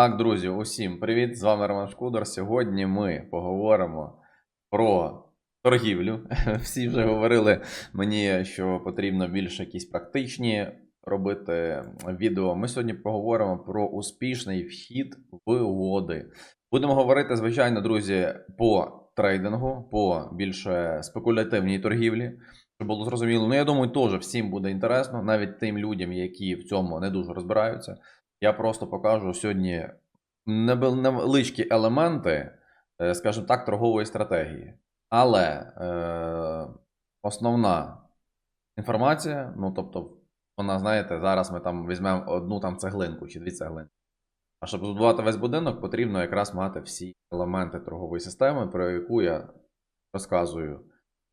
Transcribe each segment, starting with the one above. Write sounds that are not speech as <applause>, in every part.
Так, друзі, усім привіт! З вами Роман Шкудер. Сьогодні ми поговоримо про торгівлю. <laughs> Всі вже говорили мені, що потрібно більше якісь практичні робити відео. Ми сьогодні поговоримо про успішний вхід в угоди. Будемо говорити, звичайно, друзі, по трейдингу, по більше спекулятивній торгівлі. Щоб було зрозуміло. Ну, я думаю, теж всім буде інтересно, навіть тим людям, які в цьому не дуже розбираються. Я просто покажу сьогодні невеличкі елементи, е, скажімо так, торгової стратегії. Але е, основна інформація, ну тобто, вона, знаєте, зараз ми там візьмемо одну там цеглинку чи дві цеглинки. А щоб збудувати весь будинок, потрібно якраз мати всі елементи торгової системи, про яку я розказую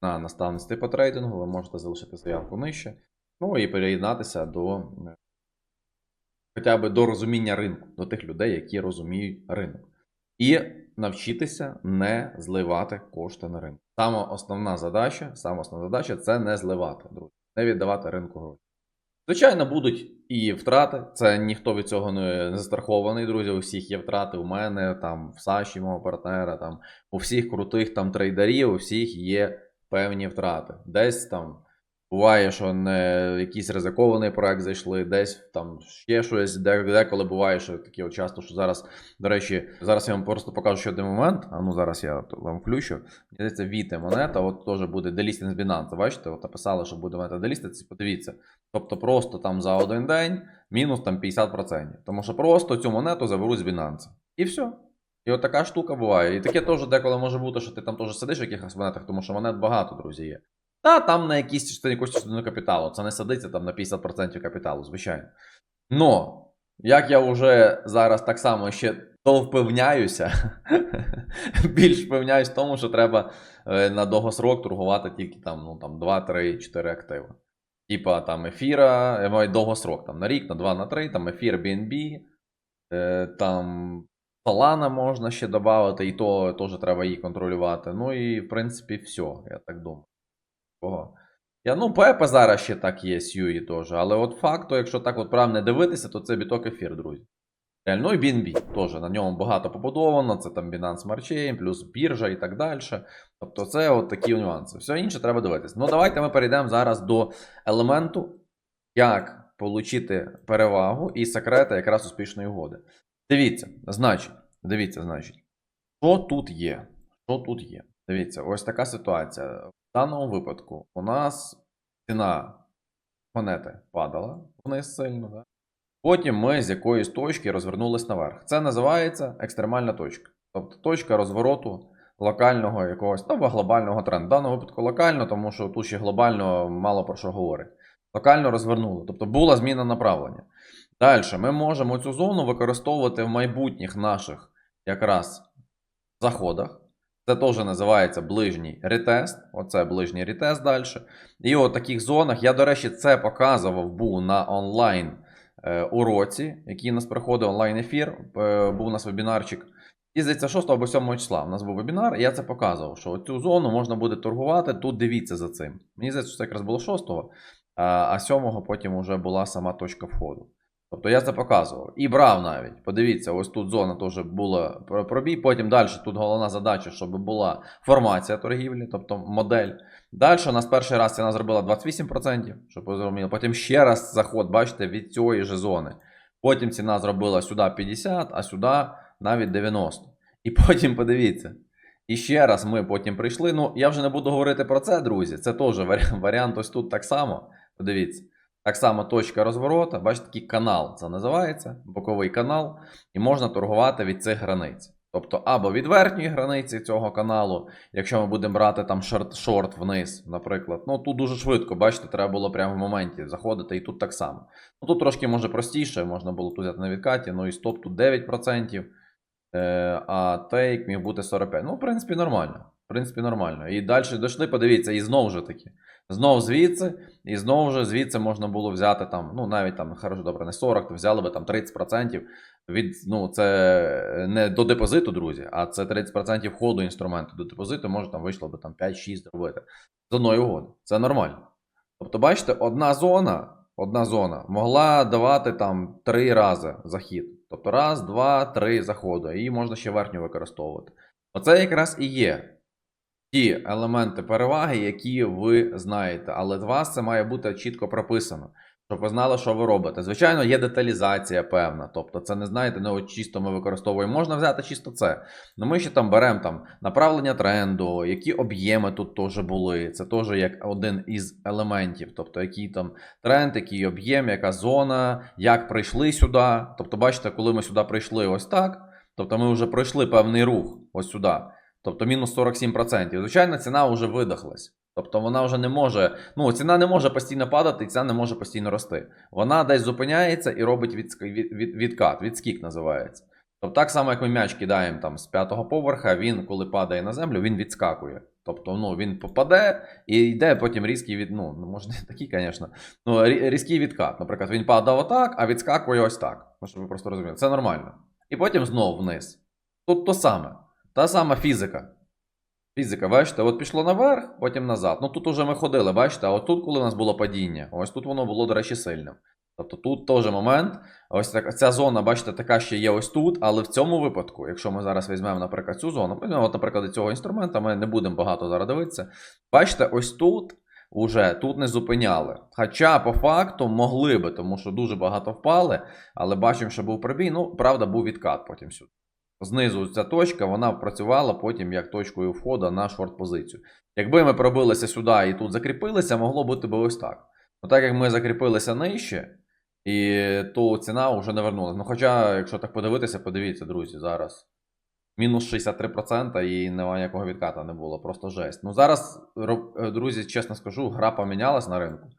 на наставництві по трейдингу. Ви можете залишити заявку нижче. Ну і переєднатися до е, хоча б до розуміння ринку, до тих людей, які розуміють ринок. І навчитися не зливати кошти на ринку. Сама основна задача, сама основна задача це не зливати, друзі, не віддавати ринку гроші. Звичайно, будуть і втрати. Це ніхто від цього не застрахований, друзі. У всіх є втрати. У мене, там, в Саші, мого партнера, там, у всіх крутих там трейдерів, у всіх є певні втрати. Десь там буває, що не якийсь ризикований проект зайшли, десь там ще щось, де, деколи буває, що такі от часто, що зараз, до речі, зараз я вам просто покажу ще один момент. А ну зараз я вам включу. Мені здається, Віте монета, от теж буде делістинг з Binance. Бачите, от написали, що буде монета деліститися, подивіться. Тобто просто там за один день мінус там 50%. Тому що просто цю монету заберуть з Binance. І все. І от така штука буває. І таке теж деколи може бути, що ти там теж сидиш в якихось монетах, тому що монет багато, друзі, є. Та там на якійсь частині якусь частину капіталу. Це не садиться там на 50% капіталу, звичайно. Но, як я вже зараз так само ще то впевняюся, <laughs> більш впевняюсь в тому, що треба е, на довгосрок торгувати тільки там, ну, там 2, 3, 4 активи. Типа там ефіра, я маю довгосрок, там на рік, на 2, на 3, там ефір BNB, е, там Solana можна ще додати, і то теж треба її контролювати. Ну і в принципі все, я так думаю. Кого? Я, ну, Пепе зараз ще так є, Сьюї теж. Але от факту, якщо так от правильно дивитися, то це біток ефір, друзі. Реально, Ну і BNB теж. На ньому багато побудовано. Це там Binance Smart Chain, плюс біржа і так далі. Тобто, це от такі нюанси. Все інше треба дивитися. Ну, давайте ми перейдемо зараз до елементу, як отримати перевагу і секрети якраз успішної угоди. Дивіться, значить, дивіться, значить, що тут є? Що тут є? Дивіться, ось така ситуація. В даному випадку у нас ціна монети падала вниз сильно. Да? Потім ми з якоїсь точки розвернулись наверх. Це називається екстремальна точка. Тобто точка розвороту локального якогось або глобального тренду. В даному випадку локально, тому що тут ще глобально мало про що говорить. Локально розвернули. Тобто була зміна направлення. Далі ми можемо цю зону використовувати в майбутніх наших якраз заходах. Це теж називається ближній ретест. Оце ближній ретест далі. І от таких зонах, я, до речі, це показував був на онлайн е, уроці, який у нас проходив онлайн ефір. Е, був у нас вебінарчик. І здається, 6 або 7 числа у нас був вебінар, і я це показував, що цю зону можна буде торгувати. Тут дивіться за цим. Мені здається, що це якраз було 6, а, а 7 потім вже була сама точка входу. Тобто я це показував. І брав навіть. Подивіться, ось тут зона теж була пробій. Потім далі тут головна задача, щоб була формація торгівлі, тобто модель. Далі у нас перший раз ціна зробила 28%, щоб ви зрозуміли. Потім ще раз заход, бачите, від цієї ж зони. Потім ціна зробила сюди 50, а сюди навіть 90. І потім подивіться. І ще раз ми потім прийшли. Ну, я вже не буду говорити про це, друзі. Це теж варіант ось тут так само. Подивіться. Так само точка розворота, бачите, такий канал це називається, боковий канал, і можна торгувати від цих границь. Тобто, або від верхньої границі цього каналу, якщо ми будемо брати там шорт, шорт вниз, наприклад. Ну тут дуже швидко, бачите, треба було прямо в моменті заходити, і тут так само. Ну тут трошки може простіше, можна було тут взяти на відкаті, ну і стоп тут 9%, е, а тейк міг бути 45%. Ну, в принципі, нормально. В принципі, нормально. І далі дійшли, подивіться, і знову ж таки. Знов звідси, і знову ж звідси можна було взяти там, ну навіть там, хорошо, добре, не 40, то взяли би там 30% від, ну це не до депозиту, друзі, а це 30% входу інструменту. До депозиту може там вийшло би там 5-6 зробити. З одної угоди. Це нормально. Тобто, бачите, одна зона, одна зона могла давати там 3 рази захід. Тобто раз, два, три заходи. Її можна ще верхню використовувати. Оце якраз і є ті елементи переваги, які ви знаєте. Але з вас це має бути чітко прописано, щоб ви знали, що ви робите. Звичайно, є деталізація певна. Тобто, це не знаєте, не от чисто ми використовуємо. Можна взяти чисто це. Ну ми ще там беремо там направлення тренду, які об'єми тут теж були. Це теж як один із елементів. Тобто, який там тренд, який об'єм, яка зона, як прийшли сюди. Тобто, бачите, коли ми сюди прийшли ось так. Тобто ми вже пройшли певний рух ось сюди. Тобто мінус 47%. Звичайно, ціна вже видохлась. Тобто вона вже не може, ну ціна не може постійно падати, і ціна не може постійно рости. Вона десь зупиняється і робить відск... від... від... відкат, відскік називається. Тобто так само, як ми м'яч кидаємо там з п'ятого поверха, він, коли падає на землю, він відскакує. Тобто ну, він попаде і йде потім різкий від. Ну, може, не такий, звісно. Ну, різкий відкат. Наприклад, він падав отак, а відскакує ось так. Ну, щоб ви просто розуміли. Це нормально. І потім знову вниз. Тут то саме. Та сама фізика. Фізика, бачите, от пішло наверх, потім назад. Ну тут уже ми ходили, бачите, а от тут, коли у нас було падіння, ось тут воно було, до речі, сильним. Тобто тут теж момент. Ось так, ця зона, бачите, така ще є ось тут, але в цьому випадку, якщо ми зараз візьмемо, наприклад, цю зону, ну, от, наприклад, цього інструмента, ми не будемо багато зараз дивитися. Бачите, ось тут уже тут не зупиняли. Хоча по факту могли би, тому що дуже багато впали, але бачимо, що був пробій. Ну, правда, був відкат потім сюди. Знизу ця точка, вона працювала потім як точкою входу на шорт-позицію. Якби ми пробилися сюди і тут закріпилися, могло бути би ось так. Ну так як ми закріпилися нижче, і то ціна вже не вернулася. Ну, хоча, якщо так подивитися, подивіться, друзі, зараз. Мінус 63% і немає ніякого відката не було, просто жесть. Ну зараз, е, друзі, чесно скажу, гра помінялась на ринку.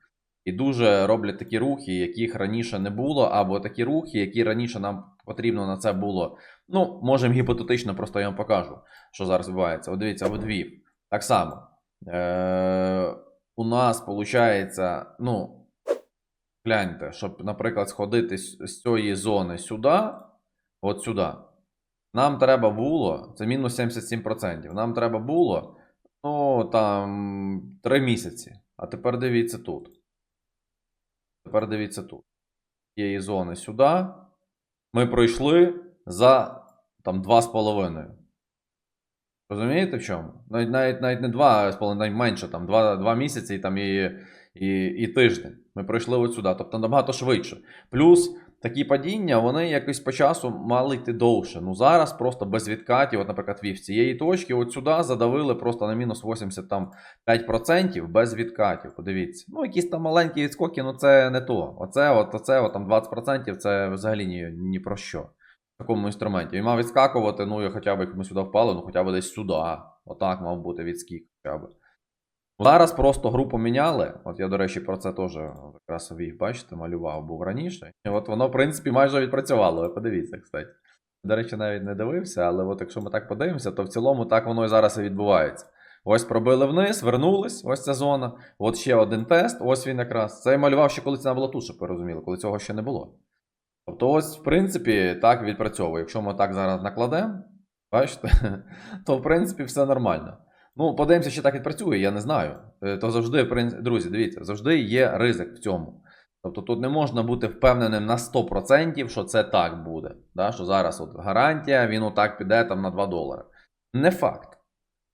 І дуже роблять такі рухи, яких раніше не було, або такі рухи, які раніше нам потрібно на це було. Ну, можемо гіпотетично, просто я вам покажу, що зараз відбувається. От дивіться, от Львів. Так само. Е- у нас виходить, ну, гляньте, щоб, наприклад, сходити з, цієї зони сюди, от сюди. Нам треба було, це мінус 77%. Нам треба було, ну, там, 3 місяці. А тепер дивіться тут. Тепер дивіться тут. З зони сюди. Ми пройшли за там 2,5. Розумієте в чому? Навіть навіть, навіть не 2,5, навіть менше, там 2, 2 місяці і, там, і, і, і тиждень. Ми пройшли от сюди, тобто набагато швидше. Плюс такі падіння, вони якось по часу мали йти довше. Ну зараз просто без відкатів, от, наприклад, вів цієї точки, от сюди задавили просто на мінус 85% без відкатів. Подивіться. Ну, якісь там маленькі відскоки, ну це не то. Оце, от, оце, от, там 20% це взагалі ні, ні про що. Такому інструменті. Він мав відскакувати, ну і хоча б як ми сюди впали, ну хоча б десь сюди. Отак мав бути відскік хоча б. Зараз просто гру поміняли. От я, до речі, про це теж якраз вів, бачите, малював був раніше. І от воно, в принципі, майже відпрацювало. Подивіться, кстати. До речі, навіть не дивився, але от якщо ми так подивимося, то в цілому так воно і зараз і відбувається. Ось пробили вниз, вернулись, ось ця зона. От ще один тест, ось він якраз. Це я малював ще коли ціна була тут, щоб ви розуміли, коли цього ще не було. Тобто, ось, в принципі, так відпрацьовує. Якщо ми так зараз накладемо, бачите, <laughs> то в принципі все нормально. Ну, подивимося, чи так відпрацює, я не знаю. Е, То завжди, друзі, дивіться, завжди є ризик в цьому. Тобто тут не можна бути впевненим на 100%, що це так буде. Да? Що зараз от гарантія, він отак піде там на 2 долари. Не факт.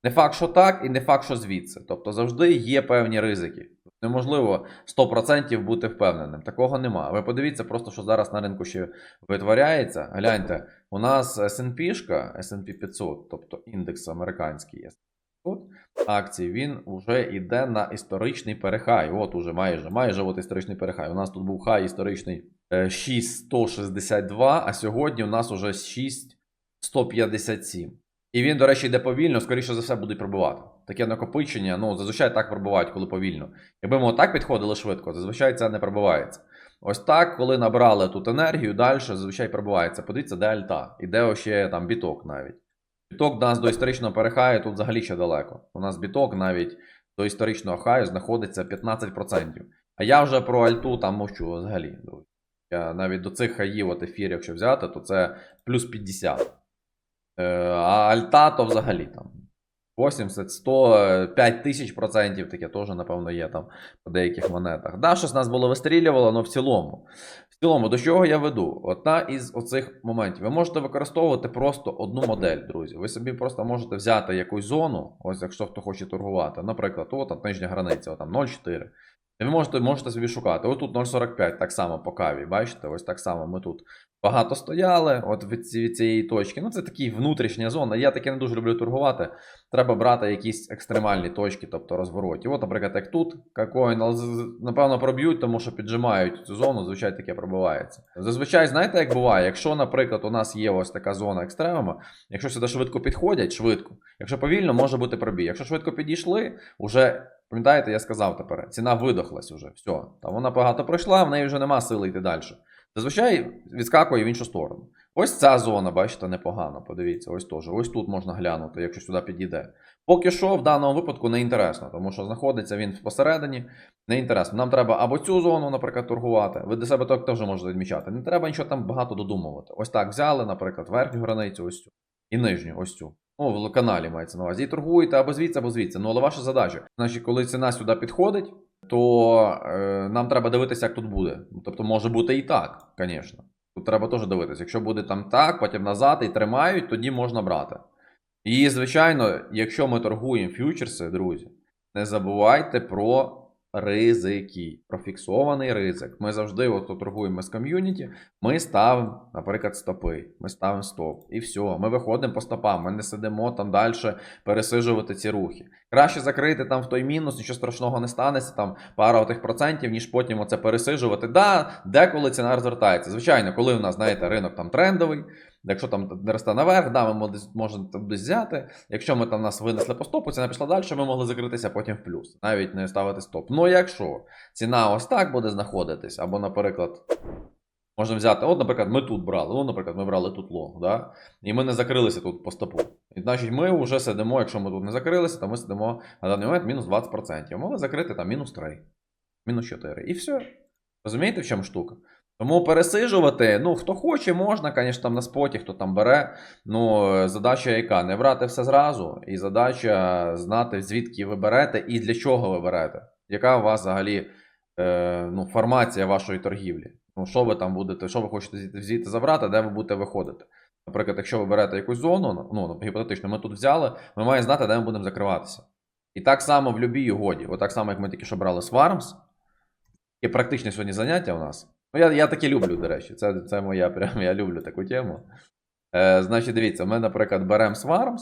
Не факт, що так, і не факт, що звідси. Тобто завжди є певні ризики. Неможливо 100% бути впевненим. Такого нема. Ви подивіться просто, що зараз на ринку ще витворяється. Гляньте, у нас S&P, S&P 500, тобто індекс американський S&P 500 акцій, він вже йде на історичний перехай. От уже майже, майже от історичний перехай. У нас тут був хай історичний е, 6162, а сьогодні у нас уже 6157. І він, до речі, йде повільно, скоріше за все, будуть пробивати. Таке накопичення, ну, зазвичай так пробивають, коли повільно. Якби ми отак підходили швидко, зазвичай це не пробивається. Ось так, коли набрали тут енергію, далі зазвичай пробивається. Подивіться, де альта. Іде ще там біток навіть. Біток нас до історичного перехаю тут взагалі ще далеко. У нас біток навіть до історичного хаю знаходиться 15%. А я вже про альту там мовчу взагалі. Я навіть до цих хаїв от ефір, якщо взяти, то це плюс 50. Е, а альта то взагалі там 80, 100, 5 тисяч процентів, таке теж, напевно, є там по деяких монетах. Да, щось нас було вистрілювало, але в цілому. В цілому, до чого я веду? Одна із оцих моментів. Ви можете використовувати просто одну модель, друзі. Ви собі просто можете взяти якусь зону, ось якщо хто хоче торгувати. Наприклад, от там нижня границя, от там 0,4. Ви можете, можете собі шукати. Ось тут 0,45, так само по каві. Бачите, ось так само ми тут багато стояли. От від, від цієї точки. Ну, це такі внутрішня зона. Я таке не дуже люблю торгувати. Треба брати якісь екстремальні точки, тобто розвороті. От, наприклад, як тут, какой, напевно, проб'ють, тому що піджимають цю зону, звичайно, таке пробивається. Зазвичай, знаєте, як буває, якщо, наприклад, у нас є ось така зона екстремума, якщо сюди швидко підходять, швидко. Якщо повільно, може бути пробій. Якщо швидко підійшли, уже. Пам'ятаєте, я сказав тепер, ціна видохлась уже. Все. Там вона багато пройшла, в неї вже нема сили йти далі. Зазвичай відскакує в іншу сторону. Ось ця зона, бачите, непогано. Подивіться, ось теж. Ось тут можна глянути, якщо сюди підійде. Поки що в даному випадку не інтересно, тому що знаходиться він посередині. Не інтересно. Нам треба або цю зону, наприклад, торгувати. Ви для себе так теж можете відмічати. Не треба нічого там багато додумувати. Ось так взяли, наприклад, верхню границю, ось цю, і нижню, ось цю. Ну, в каналі мається на увазі. І торгуєте або звідси, або звідси. Ну, але ваша задача. Значить, коли ціна сюди підходить, то е, нам треба дивитися, як тут буде. Ну, Тобто може бути і так, звісно. Тут треба теж дивитися. Якщо буде там так, потім назад і тримають, тоді можна брати. І, звичайно, якщо ми торгуємо фьючерси, друзі, не забувайте про ризики, про фіксований ризик. Ми завжди, от торгуємо з ком'юніті, ми ставимо, наприклад, стопи. Ми ставимо стоп. І все. Ми виходимо по стопам. Ми не сидимо там далі пересижувати ці рухи. Краще закрити там в той мінус, нічого страшного не станеться, там пара отих процентів, ніж потім оце пересижувати. Да, деколи ціна розвертається. Звичайно, коли у нас, знаєте, ринок там трендовий. Якщо там росте наверх, да, ми можемо там десь взяти. Якщо ми там нас винесли по стопу, ціна пішла далі, ми могли закритися потім в плюс, навіть не ставити стоп. Ну якщо ціна ось так буде знаходитись, або, наприклад, можна взяти, от, наприклад, ми тут брали, ну, наприклад, ми брали тут лонг, да? і ми не закрилися тут по стопу. І значить, ми вже сидимо, якщо ми тут не закрилися, то ми сидимо на даний момент мінус 20%. Могли закрити там мінус 3, мінус 4. І все. Розумієте, в чому штука? Тому пересижувати, ну, хто хоче, можна, звісно, там на споті, хто там бере. Ну, задача яка? Не брати все зразу, і задача знати, звідки ви берете і для чого ви берете. Яка у вас взагалі е, ну, формація вашої торгівлі? Ну, що ви там будете, що ви хочете звідти забрати, де ви будете виходити? Наприклад, якщо ви берете якусь зону, ну, гіпотетично, ми тут взяли, ми маємо знати, де ми будемо закриватися. І так само в любій угоді. Отак само, як ми тільки що брали Swarms, і практичне сьогодні заняття у нас. Ну, я, я таке люблю, до речі. Це, це моя прям, я люблю таку тему. Е, значить, дивіться, ми, наприклад, беремо Swarms,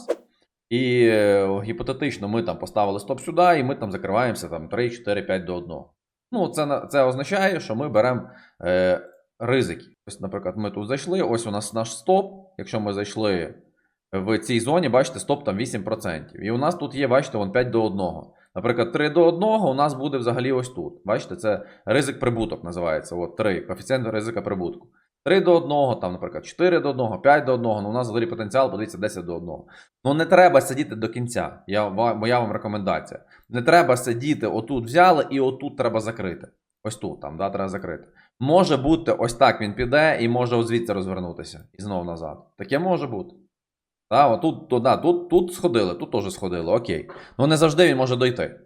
і е, гіпотетично ми там поставили стоп сюди, і ми там закриваємося там 3, 4, 5 до 1. Ну, це, це означає, що ми беремо е, ризики. Ось, наприклад, ми тут зайшли, ось у нас наш стоп. Якщо ми зайшли в цій зоні, бачите, стоп там 8%. І у нас тут є, бачите, вон 5 до 1. Наприклад, 3 до 1 у нас буде взагалі ось тут. Бачите, це ризик прибуток називається. От 3, коефіцієнт ризика прибутку. 3 до 1, там, наприклад, 4 до 1, 5 до 1, ну у нас взагалі потенціал, подивіться, 10 до 1. Ну не треба сидіти до кінця. Я, моя вам рекомендація. Не треба сидіти, отут взяли і отут треба закрити. Ось тут, там, да, треба закрити. Може бути, ось так він піде і може звідси розвернутися і знову назад. Таке може бути. Да, отут, то, да, тут, тут сходили, тут теж сходили, окей. Ну не завжди він може дойти.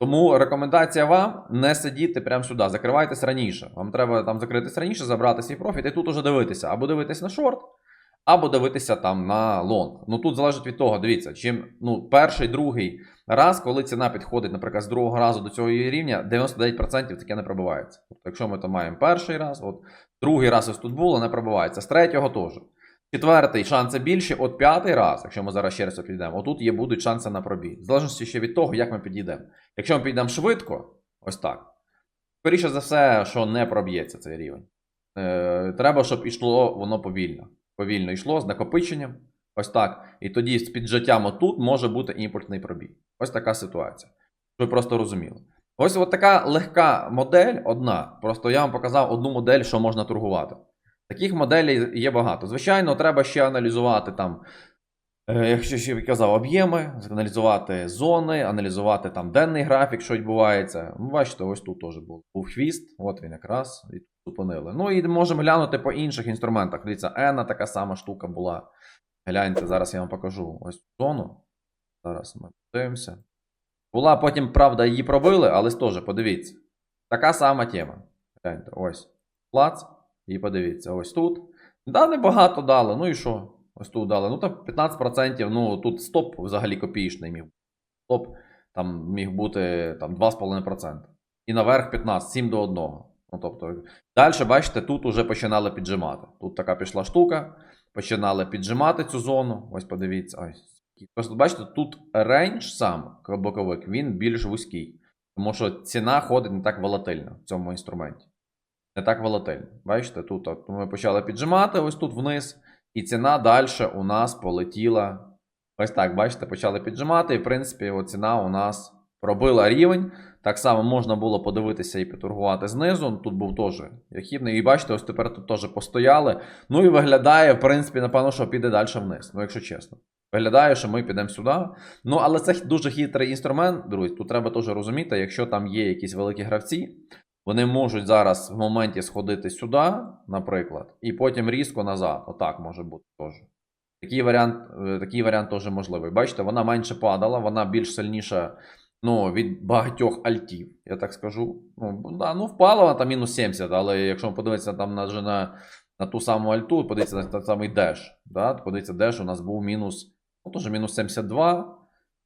Тому рекомендація вам не сидіти прямо сюди, закривайтесь раніше. Вам треба там закритись раніше, забрати свій профіт і тут уже дивитися. Або дивитись на шорт, або дивитися там на лонг. Ну тут залежить від того, дивіться, чим ну, перший, другий раз, коли ціна підходить, наприклад, з другого разу до цього її рівня, 99% таке не пробивається. Тобто, якщо ми там маємо перший раз, от другий раз ось тут було, не пробивається. З третього теж. Четвертий шанси більші, от п'ятий раз, якщо ми зараз ще раз підійдемо, отут є будуть шанси на пробій. В залежності ще від того, як ми підійдемо. Якщо ми підійдемо швидко, ось так. Скоріше за все, що не проб'ється цей рівень. Е, треба, щоб ішло воно повільно. Повільно йшло з накопиченням. Ось так. І тоді з піджаттям отут може бути імпульсний пробій. Ось така ситуація. Щоб ви просто розуміли. Ось от така легка модель, одна. Просто я вам показав одну модель, що можна торгувати. Таких моделей є багато. Звичайно, треба ще аналізувати там, е, якщо ще казав, об'єми, аналізувати зони, аналізувати там денний графік, що відбувається. Ну, бачите, ось тут теж був, був хвіст, от він якраз і зупинили. Ну і можемо глянути по інших інструментах. Дивіться, Ена така сама штука була. Гляньте, зараз я вам покажу ось зону. Зараз ми подивимося. Була потім, правда, її пробили, але теж подивіться. Така сама тема. Гляньте, ось. Плац. І подивіться, ось тут. Да, небагато дали. Ну і що? Ось тут дали. Ну там 15%, ну тут стоп взагалі копієчний міг. Стоп там міг бути там 2,5%. І наверх 15, 7 до 1. Ну, тобто, далі, бачите, тут уже починали піджимати. Тут така пішла штука. Починали піджимати цю зону. Ось подивіться. Ось. Просто бачите, тут рейндж сам боковик, він більш вузький. Тому що ціна ходить не так волатильно в цьому інструменті. Не так волатильно. Бачите, тут от, ми почали піджимати ось тут вниз, і ціна далі у нас полетіла. Ось так, бачите, почали піджимати, і в принципі, ціна у нас пробила рівень. Так само можна було подивитися і поторгувати знизу. Тут був теж яхідний. І бачите, ось тепер тут теж постояли. Ну і виглядає, в принципі, напевно, що піде далі вниз. Ну, якщо чесно. Виглядає, що ми підемо сюди. Ну, але це дуже хитрий інструмент, друзі. Тут треба теж розуміти, якщо там є якісь великі гравці, вони можуть зараз в моменті сходити сюди, наприклад, і потім різко назад. Отак може бути теж. Такий варіант, е, такий варіант теж можливий. Бачите, вона менше падала, вона більш сильніша ну, від багатьох альтів, я так скажу. Ну, да, ну впала вона там мінус 70, але якщо подивитися там на, на, на ту саму альту, подивитися на той самий деш. Да? Подивитися, деш у нас був мінус, ну, теж мінус 72.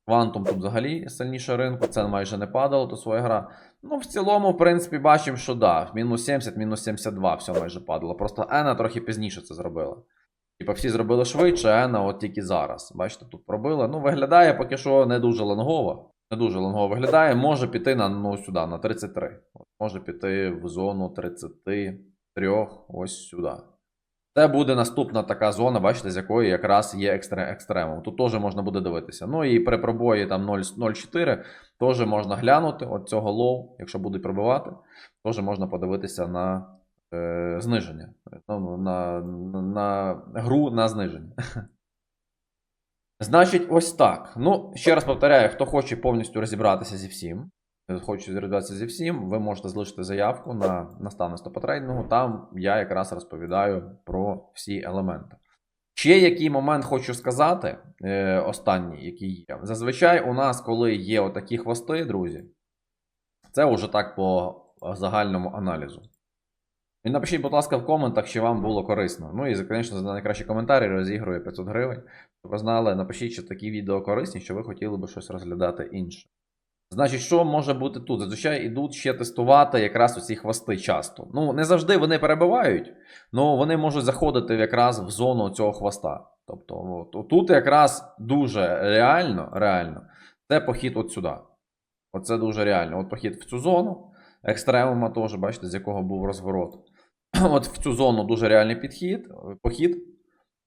Квантум тут взагалі сильніше ринку, це майже не падало, то своя гра. Ну, в цілому, в принципі, бачимо, що да, мінус 70, мінус 72, все майже падало. Просто Ена трохи пізніше це зробила. Типа всі зробили швидше, Ена от тільки зараз. Бачите, тут пробили. Ну, виглядає поки що не дуже лонгово. Не дуже лонгово виглядає. Може піти на ну, сюди, на 33. От, може піти в зону 33, ось сюди. Це буде наступна така зона, бачите, з якої якраз є екстре, екстремум. Тут теж можна буде дивитися. Ну і при пробої там 0,04 теж можна глянути от цього лоу, якщо будуть пробивати, теж можна подивитися на е, зниження. Ну, на, на, на гру на зниження. <laughs> Значить, ось так. Ну, ще раз повторяю, хто хоче повністю розібратися зі всім. Хочу розібратися зі всім, ви можете залишити заявку на наставництво по трейдингу. Там я якраз розповідаю про всі елементи. Ще який момент хочу сказати, е, останній, який є. Зазвичай у нас, коли є отакі хвости, друзі, це вже так по загальному аналізу. І напишіть, будь ласка, в коментах, чи вам було корисно. Ну і, звісно, за найкращі коментарі розігрую 500 гривень. Щоб ви знали, напишіть, чи такі відео корисні, що ви хотіли би щось розглядати інше. Значить, що може бути тут? Зазвичай ідуть ще тестувати якраз оці хвости часто. Ну, не завжди вони перебивають, але вони можуть заходити якраз в зону цього хвоста. Тобто, от, тут якраз дуже реально, реально, це похід от сюди. Оце дуже реально. От похід в цю зону. Екстремума теж, бачите, з якого був розворот. <clears throat> От в цю зону дуже реальний підхід, похід.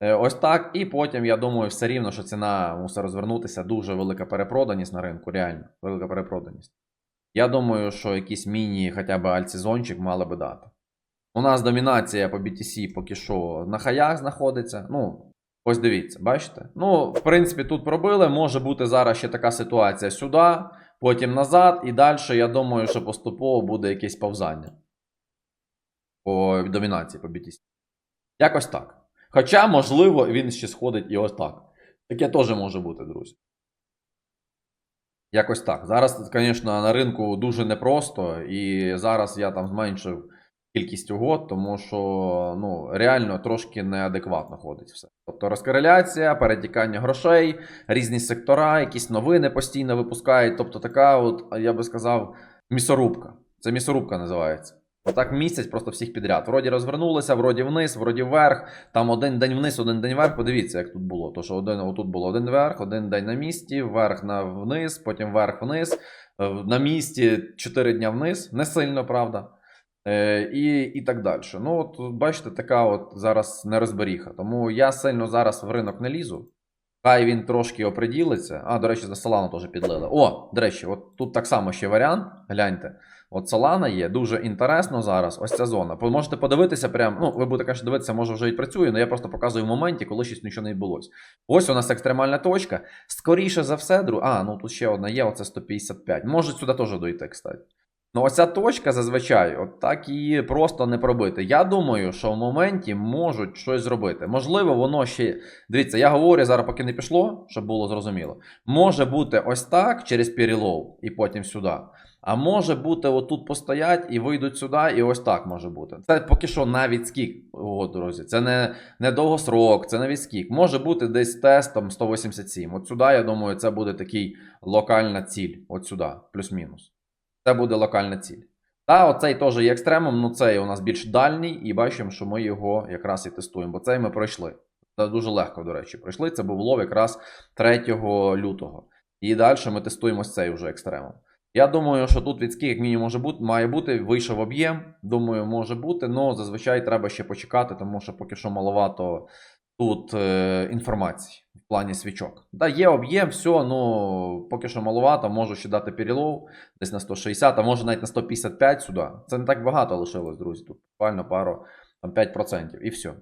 Е, Ось так. І потім, я думаю, все рівно, що ціна мусить розвернутися. Дуже велика перепроданість на ринку, реально. Велика перепроданість. Я думаю, що якийсь міні, хоча б альтсезончик мали би дати. У нас домінація по BTC поки що на хаях знаходиться. Ну, ось дивіться, бачите? Ну, в принципі, тут пробили. Може бути зараз ще така ситуація сюди, потім назад, і далі, я думаю, що поступово буде якесь повзання по домінації по BTC. Якось так. Хоча, можливо, він ще сходить і ось так. Таке теж може бути, друзі. Якось так. Зараз, звісно, на ринку дуже непросто, і зараз я там зменшив кількість угод, тому що ну, реально трошки неадекватно ходить все. Тобто розкореляція, перетікання грошей, різні сектора, якісь новини постійно випускають. Тобто така, от, я би сказав, місорубка. Це місорубка називається. Отак місяць просто всіх підряд. Вроді розвернулися, вроді вниз, вроді вверх. Там один день вниз, один день вверх. Подивіться, як тут було. То що один отут було один вверх, один день на місці, вверх на вниз, потім вверх вниз. Е, На місці 4 дня вниз. Не сильно, правда. Е, і, і так далі. Ну, от бачите, така от зараз нерозберіха. Тому я сильно зараз в ринок не лізу. Хай він трошки оприділиться. А, до речі, за Solana теж підлили. О, до речі, от тут так само ще варіант. Гляньте. От Solana є дуже інтересно зараз. Ось ця зона. Можете подивитися, прям, ну, ви будете конечно, дивитися, може вже і працює, але я просто показую в моменті, коли щось нічого не відбулося. Ось у нас екстремальна точка. Скоріше за все, друг. А, ну тут ще одна є, оце 155. Може сюди теж дойти, кстати. Ну, оця точка зазвичай, от так її просто не пробити. Я думаю, що в моменті можуть щось зробити. Можливо, воно ще. Дивіться, я говорю зараз, поки не пішло, щоб було зрозуміло. Може бути ось так через перелов і потім сюди. А може бути, отут постоять і вийдуть сюди, і ось так може бути. Це поки що навіть скік, о, друзі. Це не, не довгосрок, це навіть скік. Може бути десь тестом 187. От сюди, я думаю, це буде такий локальна ціль. От сюди, плюс-мінус. Це буде локальна ціль. Та оцей теж є екстремом, ну цей у нас більш дальній, і бачимо, що ми його якраз і тестуємо, бо цей ми пройшли. Це дуже легко, до речі, пройшли. Це був лов якраз 3 лютого. І далі ми тестуємо цей вже екстремом. Я думаю, що тут від як мінімум може бути, має бути, вийшов об'єм. Думаю, може бути, але зазвичай треба ще почекати, тому що поки що маловато тут е, інформації в плані свічок. Да, є об'єм, все, ну поки що маловато, можу ще дати перелов десь на 160, а може навіть на 155 сюди. Це не так багато лишилось, друзі. Тут буквально пару там 5% і все.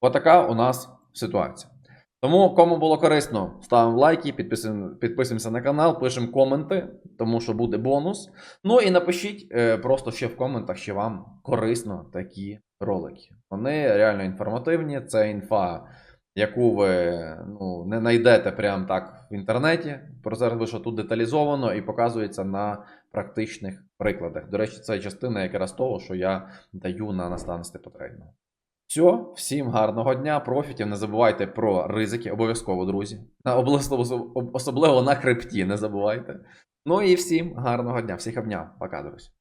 Отака у нас ситуація. Тому, кому було корисно, ставимо лайки, підписуємо, підписуємося на канал, пишемо коменти, тому що буде бонус. Ну і напишіть е, просто ще в коментах, що вам корисно такі ролики. Вони реально інформативні. Це інфа, яку ви ну, не знайдете прямо так в інтернеті. Про це лише тут деталізовано і показується на практичних прикладах. До речі, це частина якраз того, що я даю на наставництві потрібно. Все, всім гарного дня, профітів. Не забувайте про ризики, обов'язково, друзі. Особливо на хребті, не забувайте. Ну і всім гарного дня, всіх обняв. Пока, друзі.